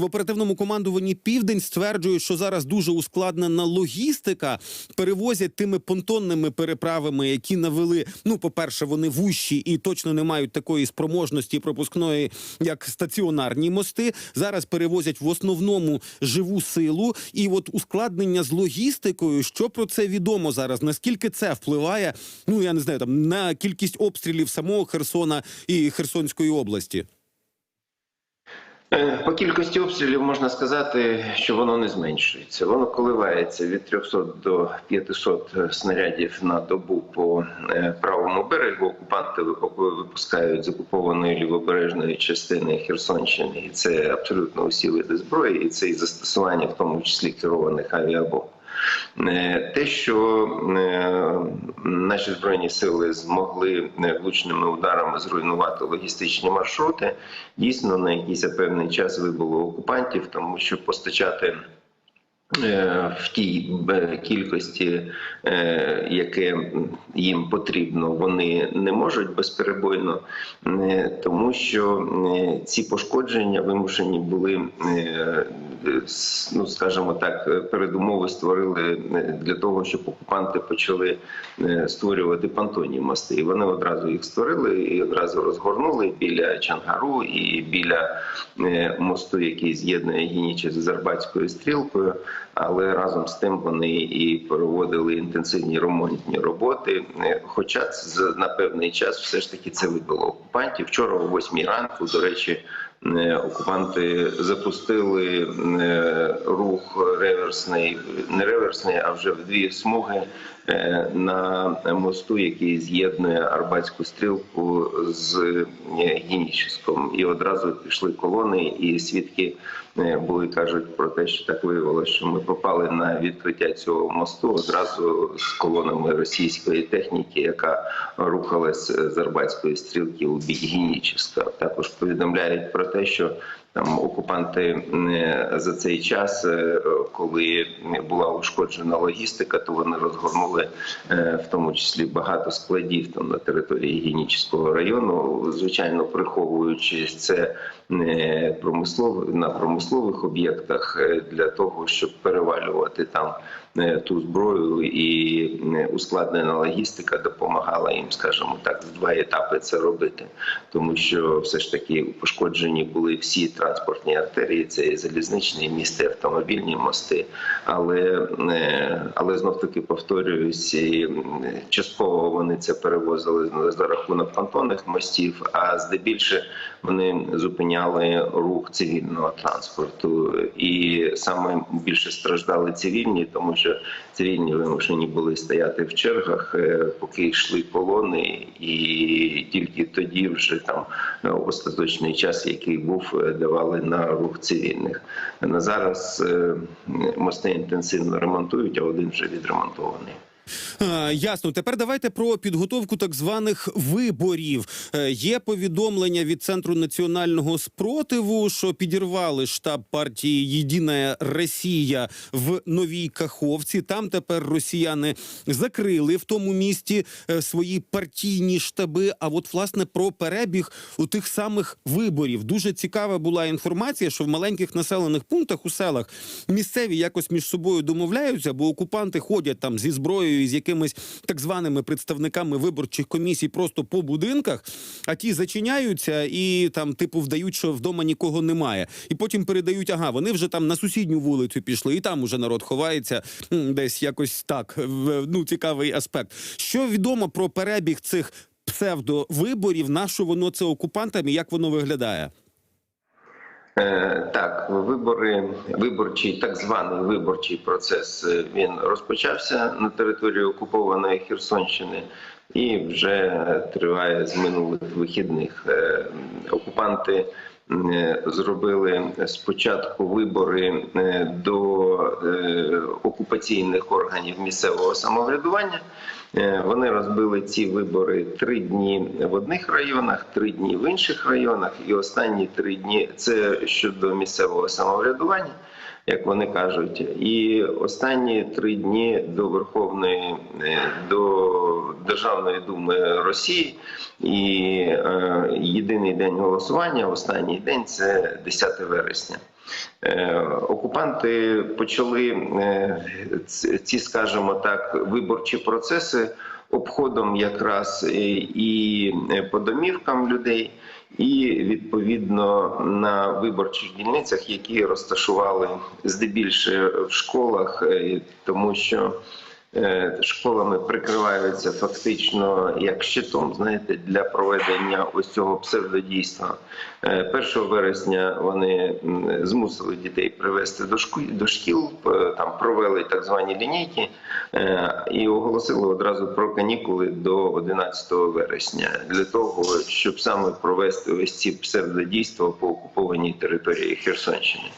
в оперативному командуванні Південь стверджують, що зараз дуже ускладнена логістика. Перевозять тими понтонними переправами, які навели. Ну, по-перше, вони вущі і точно не мають такої спроможності пропускної, як стаціонарні мости. Зараз перевозять в основному живу силу. І от ускладнення з логістикою. Що про це відомо зараз? Наскільки це впливає? Ну я не знаю, там на кількість обстрілів самого Херсона і Херсонської області. Е, По кількості обстрілів можна сказати, що воно не зменшується. Воно коливається від 300 до 500 снарядів на добу по е, правому берегу. Окупанти випускають з окупованої лівобережної частини Херсонщини. І це абсолютно усі види зброї, і це і застосування, в тому числі керованих авіабомб. Е, Те, що е, наші збройні сили змогли е, влучними ударами зруйнувати логістичні маршрути, дійсно на якийсь певний час вибуло окупантів, тому що постачати. Е, В тій кількості, е, яке їм потрібно, вони не можуть безперебойно, е, тому що ці пошкодження вимушені були, ну скажімо так, передумови створили для того, щоб окупанти почали створювати понтонні мости. І вони одразу їх створили і одразу розгорнули біля Чангару і біля мосту, який з'єднує Гінічі з Зарбатською стрілкою. Але разом з тим вони і проводили інтенсивні ремонтні роботи. Е, Хоча на певний час все ж таки це вибило окупантів. Вчора о 8 ранку, до речі, окупанти запустили е, рух реверсний, не реверсний, а вже в дві смуги е, на мосту, який з'єднує Арбатську стрілку з е, І одразу пішли колони, і свідки е, були кажуть про те, що так виявилося, що ми попали на відкриття цього мосту одразу з колонами російської техніки, яка рухалась з Арбатської стрілки у бік Гініческа. Також повідомляють про те, що там окупанти за цей час, е, коли була ушкоджена логістика, то вони розгорнули е, в тому числі багато складів там на території Гінічського району, звичайно, приховуючи це е, промислов на промислових об'єктах для того, щоб перевалювати там ту зброю, і ускладнена логістика допомагала їм, скажімо так, в два етапи це робити, тому що все ж таки пошкоджені були всі транспортні артерії, це і залізничні місти, автомобільні мости, але е, але знов таки повторююсь, частково вони це перевозили за- рахунок понтонних мостів, а здебільше вони зупиняли рух цивільного транспорту, і саме більше страждали цивільні, тому що цивільні вимушені були стояти в чергах, е, поки йшли колони, і тільки тоді вже там е, остаточний час, який був, е, давали на рух цивільних. На зараз е, мости інтенсивно ремонтують, а один вже відремонтований. Ясно. Тепер давайте про підготовку так званих виборів. Е, є повідомлення від центру національного спротиву, що підірвали штаб партії Єдина Росія в Новій Каховці. Там тепер росіяни закрили в тому місті е, свої партійні штаби. А от власне про перебіг у тих самих виборів дуже цікава була інформація, що в маленьких населених пунктах у селах місцеві якось між собою домовляються, бо окупанти ходять там зі зброєю і з якимись так званими представниками виборчих комісій просто по будинках, а ті зачиняються і там, типу, вдають, що вдома нікого немає. І потім передають, ага, вони вже там на сусідню вулицю пішли, і там уже народ ховається десь якось так. Ну, цікавий аспект. Що відомо про перебіг цих псевдовиборів, на що воно це окупантам і як воно виглядає? Е, Так, вибори, виборчий, так званий виборчий процес е, він розпочався на території окупованої Херсонщини і вже триває з минулих вихідних. Е, Окупанти зробили спочатку вибори е, до е, окупаційних органів місцевого самоврядування. Е, Вони розбили ці вибори три дні в одних районах, три дні в інших районах, і останні три дні це щодо місцевого самоврядування, як вони кажуть. І останні три дні до Верховної е, до Державної думи Росії. І е, єдиний день голосування, останній день це 10 вересня. Е, Окупанти почали е, ці, скажімо так, виборчі процеси обходом якраз і- по домівкам людей, і відповідно на виборчих дільницях, які розташували здебільше в школах, е, тому що школами прикриваються фактично як щитом, знаєте, для проведення ось цього псевдодійства. Е, 1 вересня вони змусили дітей привезти до шкіл, до шкіл там провели так звані лінійки е, і оголосили одразу про канікули до 11 вересня для того, щоб саме провести ось ці псевдодійства по окупованій території Херсонщини.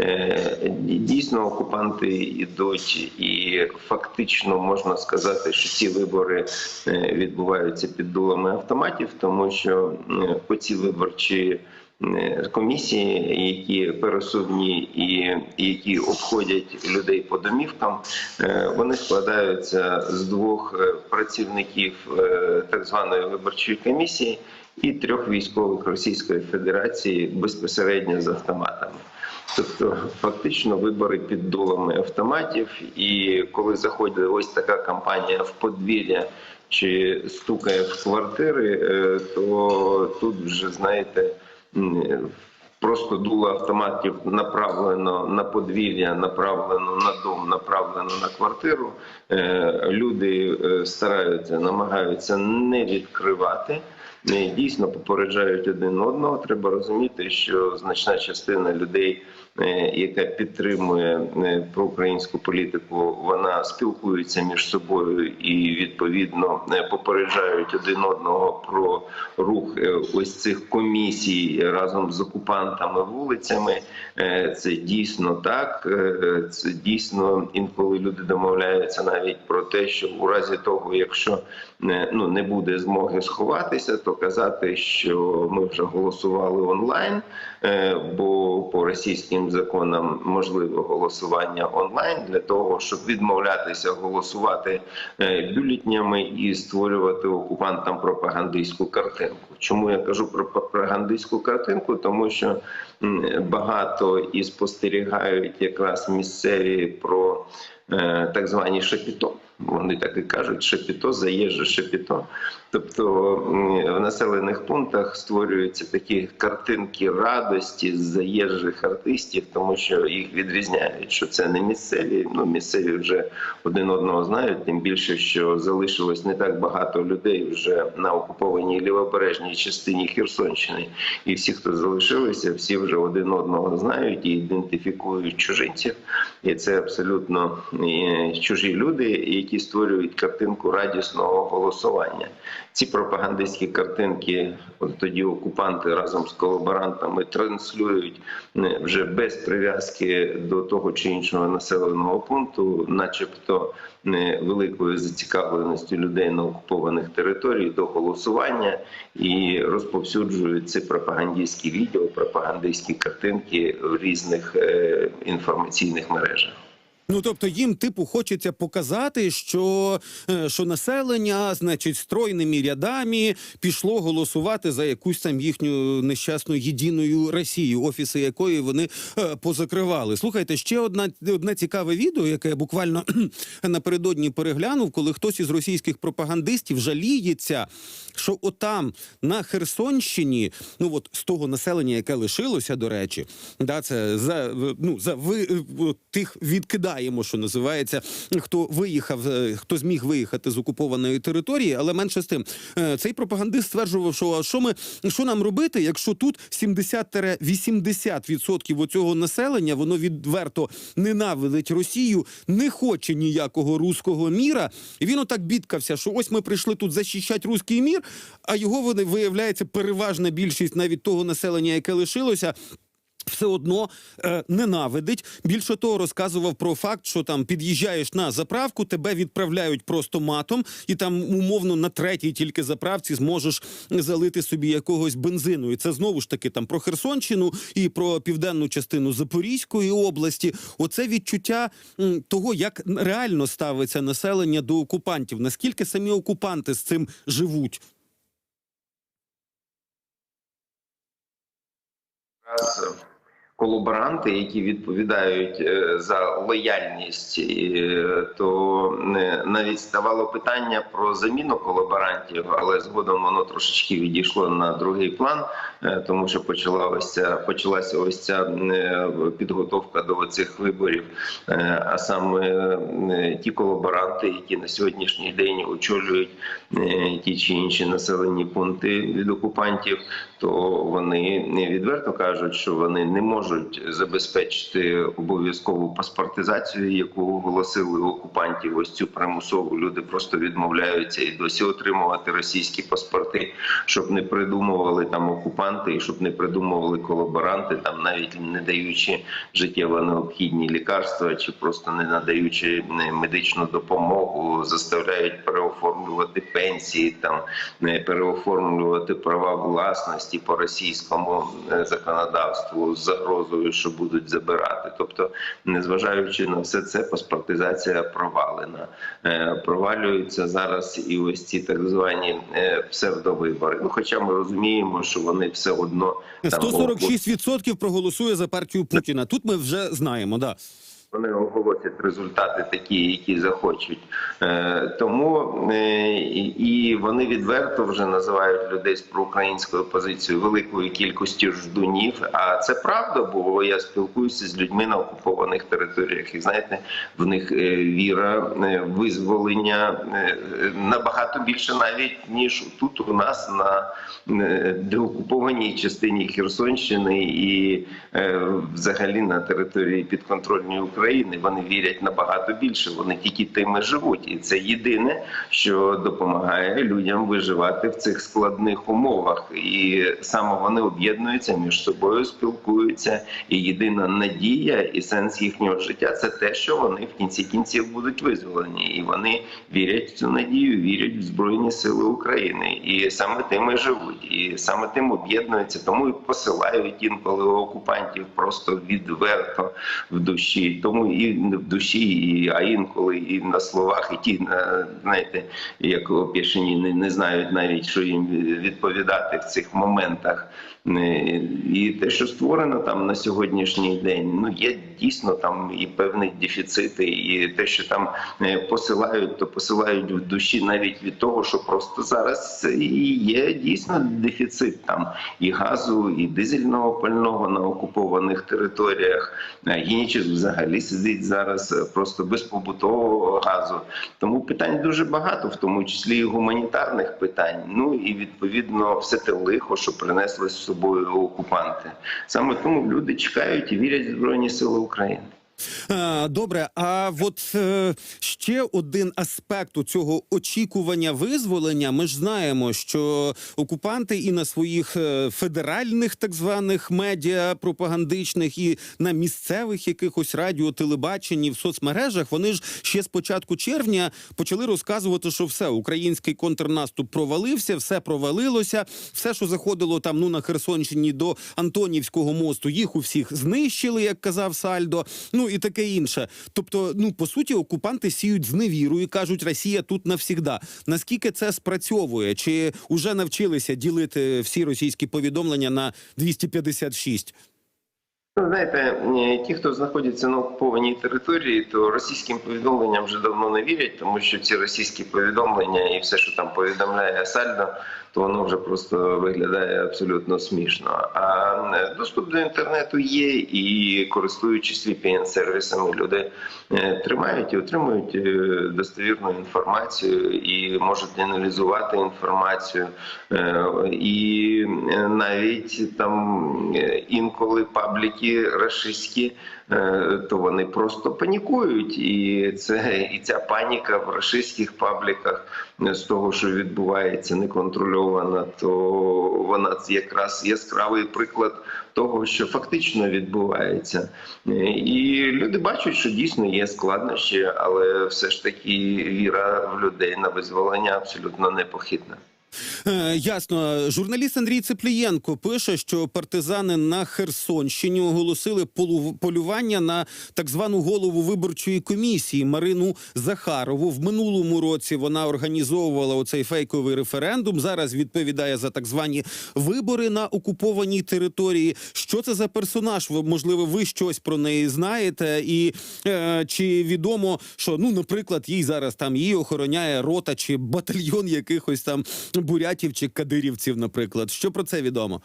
Е, Дійсно, окупанти йдуть, і фактично можна сказати, що ці вибори е, відбуваються під дулами автоматів, тому що е, оці виборчі е, комісії, які пересувні і які обходять людей по домівкам, вони складаються з двох працівників так званої виборчої комісії і трьох військових Російської Федерації безпосередньо з автоматами. Тобто фактично вибори під дулами автоматів, і коли заходить ось така кампанія в подвір'я чи стукає в квартири, е, то тут вже знаєте. Просто дуло автоматів направлено на подвір'я, направлено на дом, направлено на квартиру. Е, Люди е, стараються, намагаються не відкривати. Дійсно попереджають один одного. Треба розуміти, що значна частина людей, яка підтримує е, проукраїнську політику, вона спілкується між собою і відповідно е, попереджають один одного про рух е, ось цих комісій разом з окупантами вулицями. Е, Це дійсно так. Е, Це дійсно інколи люди домовляються навіть про те, що у разі того, якщо ну не буде змоги сховатися, то казати, що ми вже голосували онлайн, е, бо по російським законам можливе голосування онлайн для того, щоб відмовлятися голосувати е, бюлетнями і створювати окупантам пропагандистську картинку. Чому я кажу про пропагандистську картинку? Тому що багато і спостерігають якраз місцеві про е, так звані шапіто. Вони так і кажуть, шапіто, заїжджа шапіто. Тобто в населених пунктах створюються такі картинки радості з заїжджих артистів, тому що їх відрізняють, що це не місцеві. Ну місцеві вже один одного знають. Тим більше, що залишилось не так багато людей вже на окупованій лівобережній частині Херсонщини, і всі, хто залишилися, всі вже один одного знають і ідентифікують чужинців. І це абсолютно е, чужі люди, які створюють картинку радісного голосування. Ці пропагандистські картинки, от тоді окупанти разом з колаборантами транслюють вже без прив'язки до того чи іншого населеного пункту, начебто великою зацікавленістю людей на окупованих територіях до голосування і розповсюджують ці пропагандистські відео, пропагандистські картинки в різних е, інформаційних мережах. Ну тобто їм типу хочеться показати, що, е, що населення, значить, стройними рядами пішло голосувати за якусь там їхню нещасну єдиною Росію, офіси якої вони е, позакривали. Слухайте, ще одна одне цікаве відео, яке я буквально напередодні переглянув, коли хтось із російських пропагандистів жаліється, що отам на Херсонщині, ну от з того населення, яке лишилося, до речі, да, це за ну за ви тих відкидаємо, що називається, хто виїхав, е, хто зміг виїхати з окупованої території, але менше з тим, е, цей пропагандист стверджував, що а що ми що нам робити, якщо тут 70-80% оцього населення воно відверто ненавидить Росію, не хоче ніякого руського міра. І він отак бідкався, що ось ми прийшли тут захищати руський мір, а його вони виявляється переважна більшість навіть того населення, яке лишилося. Все одно е, ненавидить. Більше того, розказував про факт, що там під'їжджаєш на заправку, тебе відправляють просто матом, і там умовно на третій тільки заправці зможеш залити собі якогось бензину. І це знову ж таки там про Херсонщину і про південну частину Запорізької області. Оце відчуття того, як реально ставиться населення до окупантів. Наскільки самі окупанти з цим живуть? Раз колаборанти, які відповідають е, за лояльність, е, то е, навіть ставало питання про заміну колаборантів, але згодом воно трошечки відійшло на другий план, тому що почала ось ця почалася ось ця підготовка до цих виборів. А саме ті колаборанти, які на сьогоднішній день очолюють ті чи інші населені пункти від окупантів, то вони відверто кажуть, що вони не можуть забезпечити обов'язкову паспортизацію, яку оголосили окупантів. Ось цю примусову люди просто відмовляються і досі отримувати російські паспорти, щоб не придумували там окупанти, і щоб не придумували колаборанти, там навіть не даючи життєво необхідні лікарства, чи просто не надаючи е, медичну допомогу, заставляють переоформлювати пенсії, там не переоформлювати права власності по російському е, законодавству з загрозою, що будуть забирати. Тобто, незважаючи на все це, паспортизація провалена. Е, Провалюються зараз і ось ці так звані е, псевдовибори. Ну, хоча ми розуміємо, що вони все одно там 146% проголосує за партію Путіна. Тут ми вже знаємо, да. Вони оголосять результати такі, які захочуть. Е, тому е, і вони відверто вже називають людей з проукраїнською позицією великою кількістю ждунів. А це правда, бо я спілкуюся з людьми на окупованих територіях. І знаєте, в них е, віра, визволення набагато більше навіть ніж тут у нас на деокупованій частині Херсонщини і взагалі на території підконтрольної України. Вони вірять набагато більше. Вони тільки тими живуть, і це єдине, що допомагає людям виживати в цих складних умовах. І саме вони об'єднуються між собою, спілкуються. І єдина надія і сенс їхнього життя це те, що вони в кінці кінців будуть визволені, і вони вірять в цю надію, вірять в збройні сили України, і саме тим і живуть, і саме тим об'єднуються, тому і посилають інколи окупантів просто відверто в душі, тому і в душі, і а інколи і на словах, і ті е, знаєте, як опішені не, не знають навіть, що їм відповідати в цих моментах. Е, І те, що створено там на сьогоднішній день, ну є дійсно там і певні дефіцити, і те, що там е, посилають, то посилають в душі навіть від того, що просто зараз і є дійсно дефіцит там і газу, і дизельного пального на окупованих територіях. А Гінічес взагалі сидить зараз е, просто без побутового газу. Тому питань дуже багато, в тому числі і гуманітарних питань. Ну і відповідно все те лихо, що принесли собою окупанти. Саме тому люди чекають і вірять в збройні сили України. А, Добре, а от е, ще один аспект у цього очікування визволення. Ми ж знаємо, що окупанти і на своїх е, федеральних так званих медіа пропагандичних, і на місцевих якихось радіо, телебаченні в соцмережах вони ж ще з початку червня почали розказувати, що все український контрнаступ провалився, все провалилося, все, що заходило там ну на Херсонщині до Антонівського мосту, їх у всіх знищили, як казав Сальдо. Ну і таке інше. Тобто, ну по суті, окупанти сіють зневіру і кажуть, Росія тут навсігда. Наскільки це спрацьовує? Чи вже навчилися ділити всі російські повідомлення на 256? Ну, знаєте, ті, хто знаходяться на окупованій території, то російським повідомленням вже давно не вірять, тому що ці російські повідомлення і все, що там повідомляє Сальдо, то воно вже просто виглядає абсолютно смішно. А е, доступ до інтернету є, і користуючись VPN-сервісами, люди е, тримають і отримують е, достовірну інформацію і можуть аналізувати інформацію. І навіть там інколи пабліки рашистські, то вони просто панікують, і це і ця паніка в рашистських пабліках з того, що відбувається неконтрольована, то вона якраз яскравий приклад того, що фактично відбувається. І люди бачать, що дійсно є складнощі, але все ж таки віра в людей на визволення абсолютно непохитна. Е, ясно. Журналіст Андрій Цеплієнко пише, що партизани на Херсонщині оголосили полювання на так звану голову виборчої комісії Марину Захарову. В минулому році вона організовувала оцей фейковий референдум. Зараз відповідає за так звані вибори на окупованій території. Що це за персонаж? Можливо, ви щось про неї знаєте? І е, чи відомо, що ну, наприклад, їй зараз там її охороняє рота чи батальйон якихось там бурятів чи кадирівців, наприклад. Що про це відомо?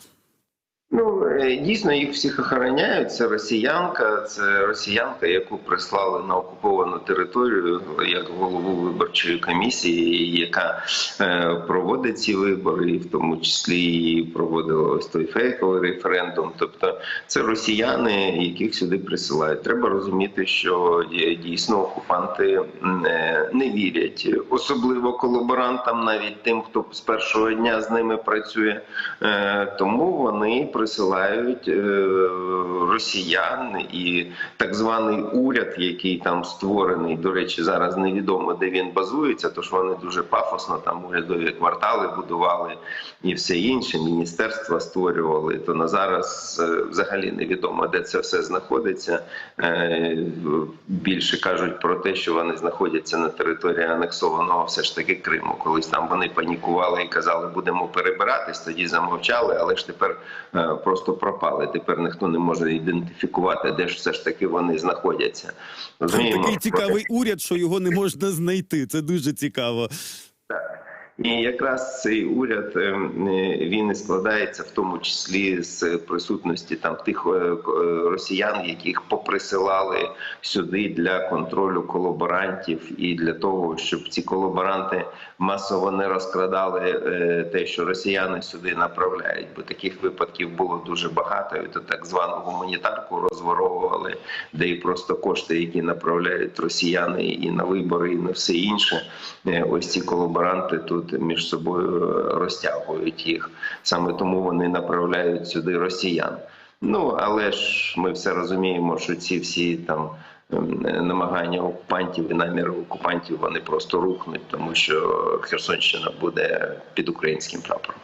Ну е, дійсно їх всіх охороняють. Це росіянка, це росіянка, яку прислали на окуповану територію як голову виборчої комісії, яка е, проводить ці вибори, і в тому числі і проводила ось той фейковий референдум. Тобто це росіяни, яких сюди присилають. Треба розуміти, що дійсно окупанти е, не вірять, особливо колаборантам, навіть тим, хто з першого дня з ними працює. Тому вони присилають е, росіян і так званий уряд, який там створений. До речі, зараз невідомо де він базується, тож вони дуже пафосно там урядові квартали будували і все інше. Міністерства створювали. То на зараз е, взагалі невідомо, де це все знаходиться. Е, Більше кажуть про те, що вони знаходяться на території анексованого все ж таки Криму. Колись там вони панікували і казали, будемо перебиратись. Тоді замовчали, але ж тепер просто пропали. Тепер ніхто не може ідентифікувати, де ж все ж таки вони знаходяться. Розуміємо? такий цікавий уряд, що його не можна знайти. Це дуже цікаво. І якраз цей уряд ем, е, він і складається в тому числі з присутності там тих е, е, росіян, яких поприсилали сюди для контролю колаборантів, і для того, щоб ці колаборанти масово не розкрадали е, те, що росіяни сюди направляють. Бо таких випадків було дуже багато. І то так звану гуманітарку розворовували, де і просто кошти, які направляють росіяни і на вибори, і на все інше. Е, Ось ці колаборанти тут між собою е, розтягують їх. Саме тому вони направляють сюди росіян. Ну але ж ми все розуміємо, що ці всі там намагання окупантів і наміри окупантів вони просто рухнуть, тому що Херсонщина буде під українським прапором.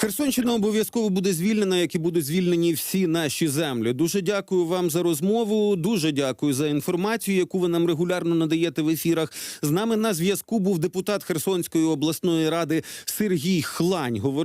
Херсонщина обов'язково буде звільнена, як і будуть звільнені всі наші землі. Дуже дякую вам за розмову. Дуже дякую за інформацію, яку ви нам регулярно надаєте в ефірах. З нами на зв'язку був депутат Херсонської обласної ради Сергій Хлань.